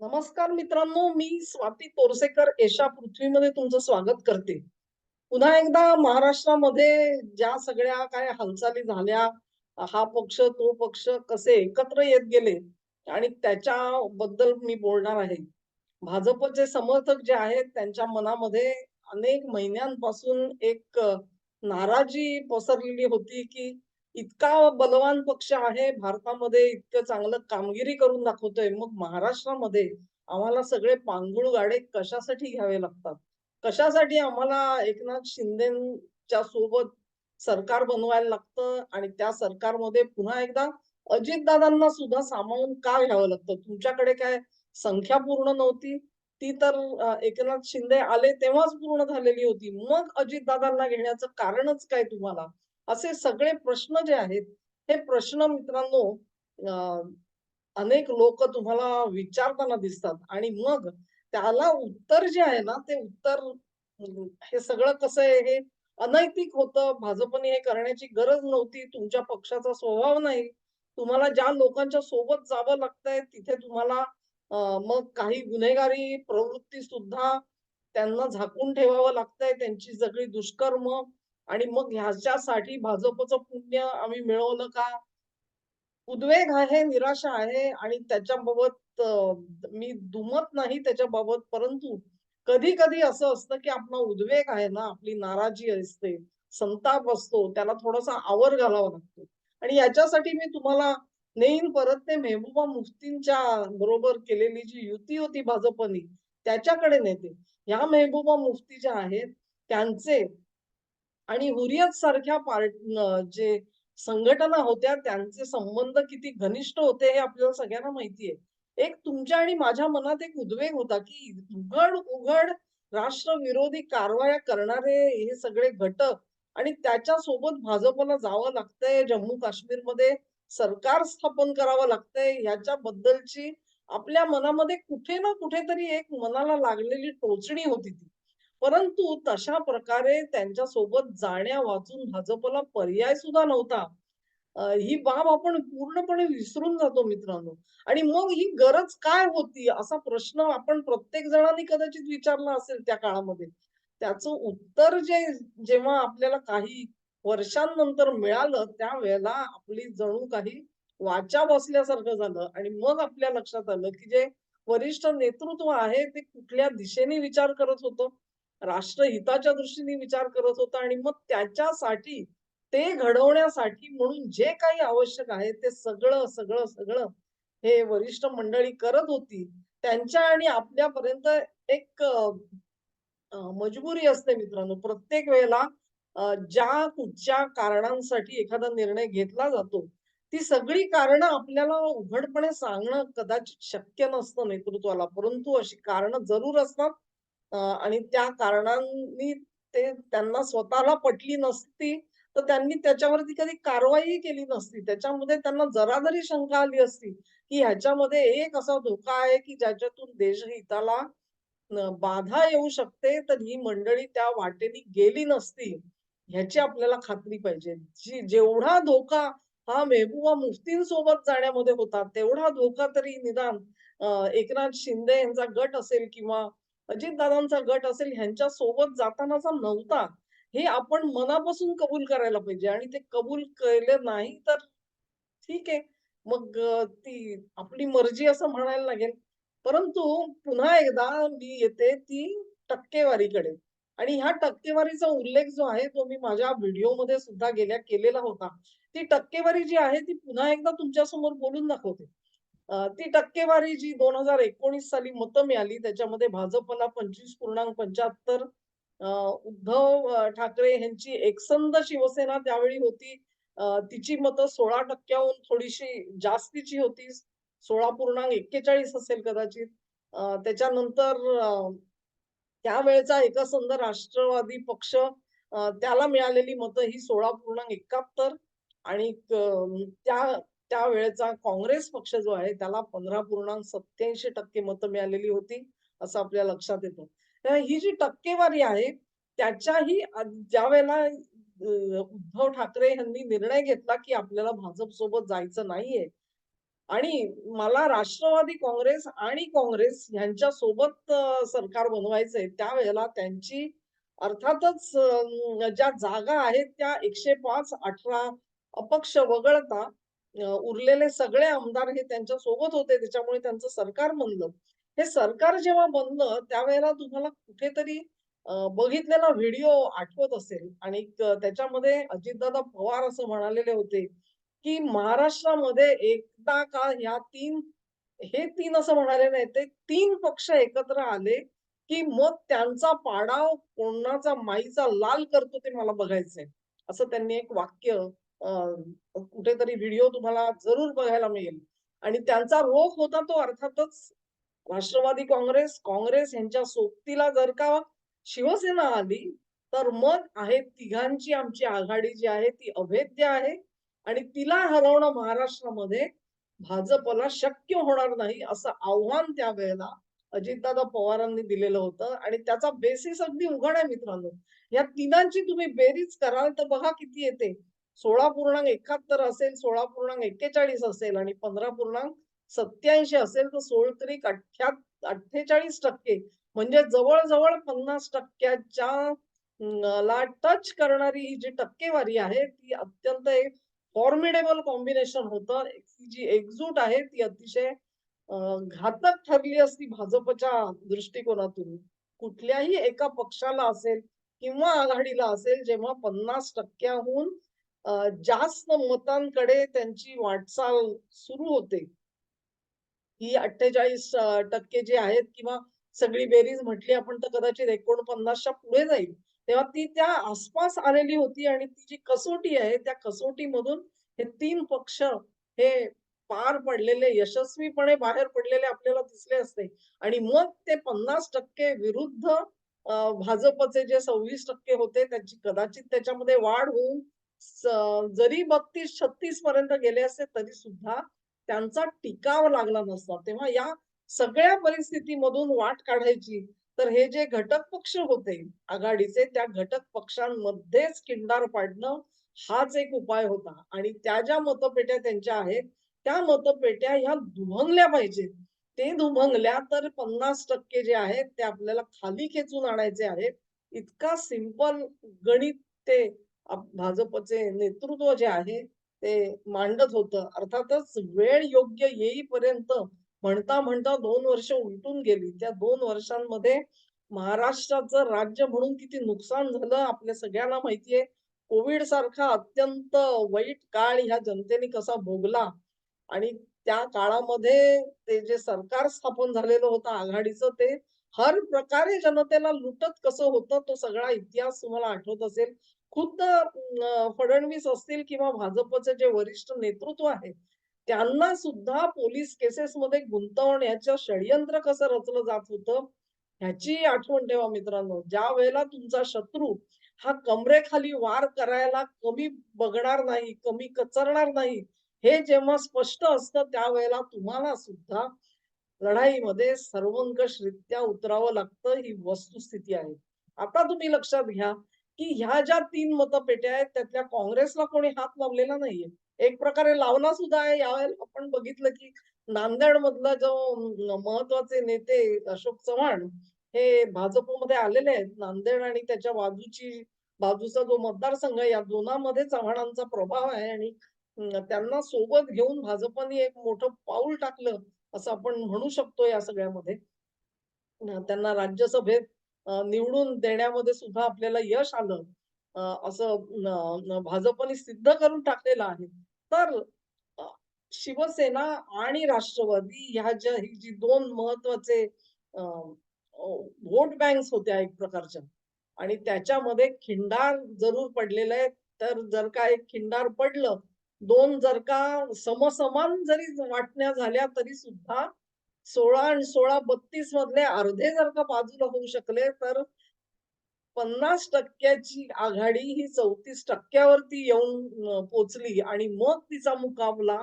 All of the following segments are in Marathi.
नमस्कार मित्रांनो मी स्वाती तोरसेकर एशा पृथ्वीमध्ये तुमचं स्वागत करते. पुन्हा एकदा महाराष्ट्रामध्ये ज्या सगळ्या काय हालचाली झाल्या हा पक्ष तो पक्ष कसे एकत्र येत गेले आणि त्याच्याबद्दल मी बोलणार आहे. भाजपचे समर्थक जे आहेत त्यांच्या मनामध्ये अनेक महिन्यांपासून एक नाराजी पसरलेली होती की इतका बलवान पक्ष आहे भारतामध्ये इतकं चांगलं कामगिरी करून दाखवतोय. मग महाराष्ट्रामध्ये आम्हाला सगळे पांगुळ गाडे कशासाठी घ्यावे लागतात? कशासाठी आम्हाला एकनाथ शिंदेच्या सोबत सरकार बनवायला लागतं आणि त्या सरकारमध्ये पुन्हा एकदा अजितदादांना सुद्धा सामावून का घ्यावं लागतं? तुमच्याकडे काय संख्या पूर्ण नव्हती? ती तर एकनाथ शिंदे आले तेव्हाच पूर्ण झालेली होती. मग अजितदादांना घेण्याचं कारणच काय तुम्हाला? असे सगळे प्रश्न जे आहेत हे प्रश्न मित्रांनो अनेक लोक तुम्हाला विचारताना दिसतात. आणि मग त्याला उत्तर जे आहे ना ते उत्तर हे सगळं कसं आहे हे अनैतिक होतं. भाजपने हे करण्याची गरज नव्हती. तुमच्या पक्षाचा स्वभाव नाही. तुम्हाला ज्या लोकांच्या सोबत जावं लागतंय तिथे तुम्हाला मग काही गुन्हेगारी प्रवृत्ती सुद्धा त्यांना झाकून ठेवावं लागतंय. त्यांची सगळी दुष्कर्म आणि मग ह्याच्यासाठी भाजपचं पुण्य आम्ही मिळवलं का उद्वेग आहे, निराशा आहे आणि त्याच्याबाबत मी दुमत नाही त्याच्याबाबत, परंतु कधी-कधी असं असतं, की आपला उद्वेग आहे ना, आपली नाराजी असते, संताप असतो, त्याला थोडासा आवर घालावा लागतो. आणि याच्यासाठी मी तुम्हाला नेईन परत ते मेहबूबा मुफ्तींच्या बरोबर केलेली जी युती होती भाजपनी, त्याच्याकडे नेते. ह्या मेहबूबा मुफ्ती ज्या आहेत, त्यांचे आणि हुरियत सारख्या पार्ट जे संघटना होत्या त्यांचे संबंध किती घनिष्ठ होते हे आपल्याला सगळ्यांना माहितीये एक तुमच्या आणि माझ्या मनात एक उद्वेग होता, की उघड-उघड राष्ट्रविरोधी कारवाया करणारे हे सगळे घटक आणि त्याच्यासोबत भाजपला जावं लागतंय, जम्मू-काश्मीरमध्ये सरकार स्थापन करावं लागतंय, ह्याच्याबद्दलची आपल्या मनामध्ये कुठे ना कुठेतरी एक मनाला लागलेली टोचणी होती ती. परंतु तशा प्रकारे त्यांच्यासोबत जाण्या-वाचून भाजपला पर्याय सुद्धा नव्हता. ही बाब आपण पूर्णपणे विसरून जातो मित्रांनो. आणि मग ही गरज काय होती? असा प्रश्न आपण प्रत्येक जणांनी कदाचित विचारला असेल त्या काळामध्ये. त्याचं उत्तर जे जेव्हा आपल्याला काही वर्षांनंतर मिळालं, त्यावेळेला आपली जणू काही वाचा बसल्यासारखं झालं आणि मग आपल्या लक्षात आलं, की जे वरिष्ठ नेतृत्व आहे, ते कुठल्या दिशेने विचार करत होतं, राष्ट्रहिताच्या दृष्टीने विचार करत होता आणि मग त्याच्यासाठी ते घडवण्यासाठी म्हणून जे काही आवश्यक आहे ते सगळं, सगळं, सगळं हे वरिष्ठ मंडळी करत होती. त्यांच्या आणि आपल्यापर्यंत एक मजबुरी असते मित्रांनो. प्रत्येक वेळेला ज्या कुठच्या कारणांसाठी एखादा निर्णय घेतला जातो, ती सगळी कारणं आपल्याला उघडपणे सांगणं कदाचित शक्य नसतं नेतृत्वाला. परंतु अशी कारणं जरूर असतात आणि त्या कारणांनी ते त्यांना स्वतःला पटली नसती, तर त्यांनी त्याच्यावरती कधी कारवाई केली नसती. त्याच्यामध्ये त्यांना जरा जरी शंका आली असती, की ह्याच्यामध्ये एक असा धोका आहे, की ज्याच्यातून देशहिताला बाधा येऊ शकते, तर ही मंडळी त्या वाटेने गेली नसती, ह्याची आपल्याला खात्री पाहिजे. जी जेवढा धोका हा मेहबूबा मुफ्तींसोबत जाण्यामध्ये होता, तेवढा धोका तरी निदान एकनाथ शिंदे यांचा गट असेल किंवा अजितदादांचा गट असेल, ह्यांच्या सोबत जातानाचा नव्हता. हे आपण मनापासून कबूल करायला पाहिजे आणि ते कबूल केले नाही तर ठीक आहे. मग ती आपली मर्जी असं म्हणायला लागेल. परंतु पुन्हा एकदा मी येते ती टक्केवारीकडे आणि ह्या टक्केवारीचा उल्लेख जो आहे तो मी माझ्या व्हिडिओमध्ये सुद्धा गेल्या केलेला होता. ती टक्केवारी जी आहे ती पुन्हा एकदा तुमच्यासमोर बोलून दाखवते. ती टक्केवारी जी 2019 साली मतं मिळाली त्याच्यामध्ये भाजपला पंचवीस पूर्णांक पंच्याहत्तर उद्धव ठाकरे यांची एकसंध शिवसेना त्यावेळी होती. तिची मतं सोळा टक्क्याहून थोडीशी जास्तीची होती. 16.41 असेल कदाचित. त्याच्यानंतर त्यावेळेचा एकसंध राष्ट्रवादी पक्ष त्याला मिळालेली मतं ही 16.71 आणि त्या त्यावेळेचा काँग्रेस पक्ष जो आहे त्याला 15.87% मतं मिळालेली होती, असं आपल्या लक्षात येतं. तर ही जी टक्केवारी आहे, त्याच्याही ज्या वेळेला उद्धव ठाकरे यांनी निर्णय घेतला, की आपल्याला भाजप सोबत जायचं नाहीये. आणि मला राष्ट्रवादी काँग्रेस आणि काँग्रेस यांच्या सोबत सरकार बनवायचंय त्यावेळेला त्यांची अर्थातच ज्या जागा आहेत त्या 105, 18 अपक्ष वगळता उरलेले सगळे आमदार हे त्यांच्यासोबत होते. त्याच्यामुळे त्यांचं सरकार बनलं. हे सरकार जेव्हा बनलं त्यावेळेला तुम्हाला कुठेतरी बघितलेला व्हिडिओ आठवत असेल आणि त्याच्यामध्ये अजितदादा पवार असं म्हणालेले होते, की महाराष्ट्रामध्ये एकदा का ह्या तीन हे तीन असं म्हणाले नाही ते तीन पक्ष एकत्र आले, की मग त्यांचा पाडाव कोणाचा माईचा लाल करतो ते मला बघायचंय. असं त्यांनी एक वाक्य कुठेतरी व्हिडिओ तुम्हाला जरूर बघायला मिळेल. आणि त्यांचा रोख होता तो अर्थातच राष्ट्रवादी काँग्रेस, काँग्रेस यांच्या सोबतीला जर का शिवसेना आली, तर मग आहे तिघांची आमची आघाडी जी आहे ती अभेद्य आहे आणि तिला हरवणं महाराष्ट्रामध्ये भाजपला शक्य होणार नाही असं आव्हान त्यावेळेला अजितदादा पवारांनी दिलेलं होतं आणि त्याचा बेसिस अगदी उघड आहे मित्रांनो. या तिघांची तुम्ही बेरीज कराल तर बघा किती येते. 16.71 असेल, 16.41 असेल आणि 15.87 असेल तर सोळ त्रिक अठ्ठ्या 48% म्हणजे जवळजवळ पन्नास टक्क्याच्या ला टच करणारी ही जी टक्केवारी आहे ती अत्यंत एक फॉर्मिडेबल कॉम्बिनेशन होतं. जी एकजूट आहे ती अतिशय घातक ठरली असती भाजपच्या दृष्टिकोनातून. कुठल्याही एका पक्षाला असेल किंवा आघाडीला असेल जेव्हा पन्नास टक्क्याहून जास्त मतांकडे त्यांची वाटचाल सुरू होते. ही अठ्ठेचाळीस टक्के जे आहेत किंवा सगळी बेरीज म्हटली आपण तर कदाचित एकोणपन्नासच्या पुढे जाईल. तेव्हा ती त्या आसपास आलेली होती आणि ती जी कसोटी आहे त्या कसोटीमधून हे तीन पक्ष हे पार पडलेले, यशस्वीपणे बाहेर पडलेले आपल्याला दिसले असते आणि मग ते 50% विरुद्ध भाजपचे जे 26% होते त्याची कदाचित त्याच्यामध्ये वाढ होऊन जरी 32-36 पर्यंत गेले असते तरी सुद्धा त्यांचा टिकाव लागला नसता. तेव्हा या सगळ्या परिस्थितीमधून वाट काढायची तर हे जे घटक पक्ष होते आघाडीचे त्या घटक पक्षांमध्येच किंडार पाडणं हाच एक उपाय होता आणि त्या ज्या मतपेट्या त्यांच्या आहेत, त्या मतपेट्या ह्या दुभंगल्या पाहिजेत. ते दुभंगल्या तर 50% जे आहेत ते आपल्याला खाली खेचून आणायचे आहेत. इतका सिंपल गणित ते भाजपचे नेतृत्व जे आहे ते मांडत होतं. अर्थातच वेळ योग्य येईपर्यंत म्हणता-म्हणता दोन वर्ष उलटून गेली. त्या दोन वर्षांमध्ये महाराष्ट्राचं राज्य म्हणून किती नुकसान झालं आपल्या सगळ्यांना माहिती आहे. सारखा अत्यंत वाईट काळ ह्या जनतेने कसा भोगला आणि त्या काळामध्ये ते जे सरकार स्थापन झालेलं होतं आघाडीचं ते हर प्रकारे जनतेला लुटत कसं होतं तो सगळा इतिहास तुम्हाला आठवत असेल. खुद्द फडणवीस असतील किंवा भाजपचे जे वरिष्ठ नेतृत्व आहे, त्यांना सुद्धा पोलीस केसेसमध्ये गुंतवण्याचं षडयंत्र कसं रचलं जात होतं, ह्याची आठवण ठेवा मित्रांनो. ज्या वेळेला तुमचा शत्रू हा कमरेखाली वार करायला कमी बघणार नाही, कमी कचरणार नाही, हे जेव्हा स्पष्ट असतं त्यावेळेला तुम्हाला सुद्धा लढाईमध्ये सर्वंकषरित्या उतरावं लागतं ही वस्तुस्थिती आहे. आता तुम्ही लक्षात घ्या, की ह्या ज्या तीन मतपेट्या आहेत त्यातल्या काँग्रेसला कोणी हात लावलेला नाहीये. एक प्रकारे लावला सुद्धा आहे. यावेळेला आपण बघितलं, की नांदेडमधला जो महत्त्वाचे नेते अशोक चव्हाण हे भाजपमध्ये आलेले आहेत. नांदेड आणि त्याच्या बाजूची बाजूचा जो मतदारसंघ आहे या दोनामध्ये चव्हाणांचा प्रभाव आहे आणि त्यांना सोबत घेऊन भाजपने एक मोठं पाऊल टाकलं असं आपण म्हणू शकतो या सगळ्यामध्ये. त्यांना राज्यसभेत निवडून देण्यामध्ये सुद्धा आपल्याला यश आलं. असं भाजपने सिद्ध करून टाकलेलं आहे. तर शिवसेना आणि राष्ट्रवादी ह्या ज्या ही जी दोन महत्त्वाचे व्होट बँक्स होत्या एक प्रकारच्या आणि त्याच्यामध्ये खिंडार जरूर पडलेलं आहे. तर जर का एक खिंडार पडलं, दोन जर का समसमान जरी वाटण्या झाल्या तरी सुद्धा 16 आणि 16 32 मधले अर्धे जर का बाजूला होऊ शकले तर पन्नास टक्क्याची आघाडी ही चौतीस टक्क्यावरती येऊन पोचली आणि मग तिचा मुकाबला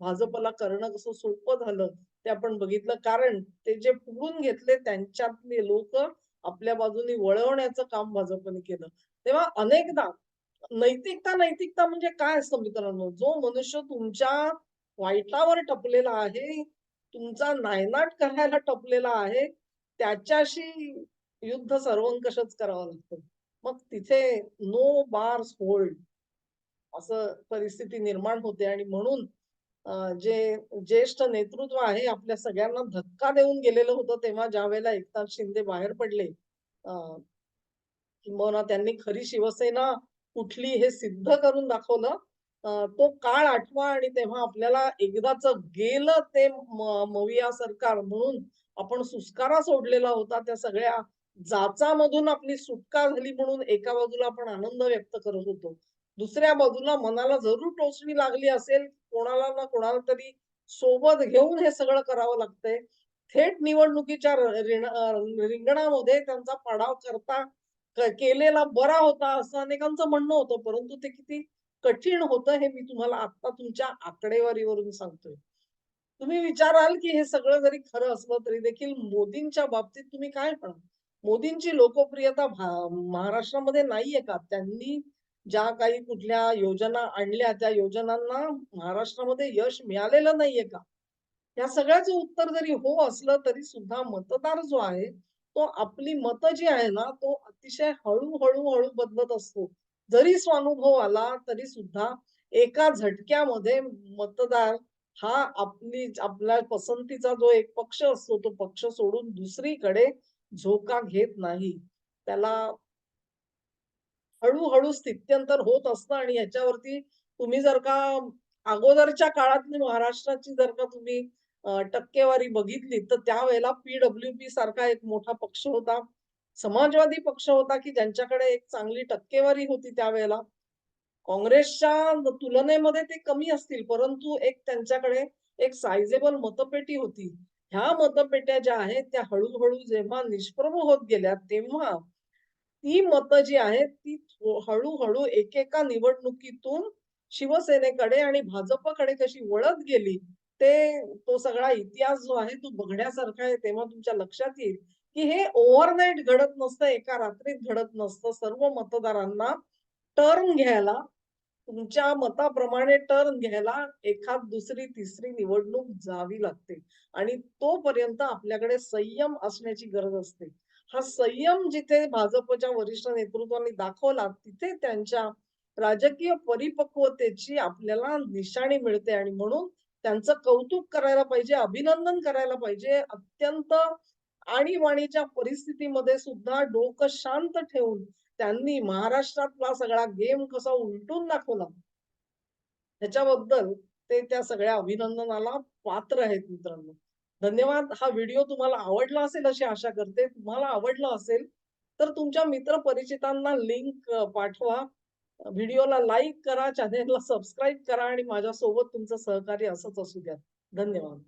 भाजपला करणं कसं सोपं झालं ते आपण बघितलं. कारण ते जे पुढून घेतले त्यांच्यातले लोक आपल्या बाजूनी वळवण्याचं काम भाजपने केलं. तेव्हा अनेकदा नैतिकता, नैतिकता म्हणजे काय असतं मित्रांनो? जो मनुष्य तुमच्या वाईटावर टपलेला आहे, तुमचा नायनाट करायला टपलेला आहे, त्याच्याशी युद्ध सर्वंकषच करावं लागतं. मग तिथे नो बार्स होल्ड असं परिस्थिती निर्माण होते आणि म्हणून जे ज्येष्ठ नेतृत्व आहे आपल्या सगळ्यांना धक्का देऊन गेलेलं होतं तेव्हा ज्यावेळेला एकनाथ शिंदे बाहेर पडले किंबहुना त्यांनी खरी शिवसेना कुठली हे सिद्ध करून दाखवलं. तो काळ आठवा आणि तेव्हा आपल्याला एकदाच गेलं ते मविया सरकार म्हणून आपण सुस्कारा सोडलेला होता. त्या सगळ्या जाचामधून आपली सुटका झाली म्हणून एका बाजूला आपण आनंद व्यक्त करत होतो. दुसऱ्या बाजूला मनाला जरूर टोचणी लागली असेल, कोणाला ना कोणाला तरी सोबत घेऊन हे सगळं करावं लागतंय. थेट निवडणुकीच्या रिंगणामध्ये त्यांचा पाडाव करता केलेला बरा होता असं अनेकांचं म्हणणं होतं. परंतु ते किती कठीण होतं हे मी तुम्हाला आता तुमच्या आकडेवारीवरून सांगतोय. तुम्ही विचाराल, की हे सगळं जरी खरं असलं तरी देखील मोदींच्या बाबतीत तुम्ही काय म्हणाल? मोदींची लोकप्रियता महाराष्ट्रामध्ये नाहीये का? त्यांनी ज्या काही कुठल्या योजना आणल्या त्या योजनांना महाराष्ट्रामध्ये यश मिळालेलं नाहीये का? या सगळ्याचं उत्तर जरी हो असलं तरी सुद्धा मतदार जो आहे, तो आपली मतं जी आहे ना, तो अतिशय हळू, हळू, हळू बदलत असतो. जरी स्वानुभव आला तरी सुद्धा एका झटक्यामध्ये मतदार हा आपली आपल्या पसंतीचा जो एक पक्ष असतो, तो पक्ष सोडून दुसरीकडे झोका घेत नाही. त्याला हळूहळू स्थित्यंतर होत असतं आणि याच्यावरती तुम्ही जर का अगोदरच्या काळातली महाराष्ट्राची जर का तुम्ही टक्केवारी बघितली, तर त्यावेळेला पी-डब्ल्यू-पी सारखा एक मोठा पक्ष होता. समाजवादी पक्ष होता, की ज्यांच्याकडे एक चांगली टक्केवारी होती त्यावेळेला. काँग्रेसच्या तुलनेमध्ये ते कमी असतील, परंतु एक त्यांच्याकडे एक सायझेबल मतपेटी होती. ह्या मतपेट्या ज्या आहेत, त्या हळूहळू जेव्हा निष्प्रभ होत गेल्या, तेव्हा ती मतं जी आहेत, ती हळूहळू एकेका निवडणुकीतून शिवसेनेकडे आणि भाजपकडे कशी वळत गेली, ते तो सगळा इतिहास जो आहे, तो बघण्यासारखा आहे. तेव्हा तुमच्या लक्षात येईल, की हे ओव्हरनाईट घडत नसतं, एका रात्रीत घडत नसतं. सर्व मतदारांना टर्न घ्यायला, तुमच्या मताप्रमाणे टर्न घ्यायला एखाद दुसरी, तिसरी निवडणूक जावी लागते आणि तोपर्यंत आपल्याकडे संयम असण्याची गरज असते. हा संयम जिथे भाजपच्या वरिष्ठ नेतृत्वाने दाखवला, तिथे त्यांच्या राजकीय परिपक्वतेची आपल्याला निशाणी मिळते आणि म्हणून त्यांचं कौतुक करायला पाहिजे, अभिनंदन करायला पाहिजे. अत्यंत आणीबाणीच्या परिस्थितीमध्ये सुद्धा डोकं शांत ठेवून त्यांनी महाराष्ट्रातला सगळा गेम कसा उलटून दाखवला, ह्याच्याबद्दल ते त्या सगळ्या अभिनंदनाला पात्र आहेत मित्रांनो. धन्यवाद. हा व्हिडिओ तुम्हाला आवडला असेल अशी आशा करते. तुम्हाला आवडला असेल, तर तुमच्या मित्र-परिचितांना लिंक पाठवा. व्हिडिओला लाईक करा, चॅनेलला सबस्क्राईब करा आणि माझ्यासोबत तुमचं सहकार्य असंच असू द्या. धन्यवाद.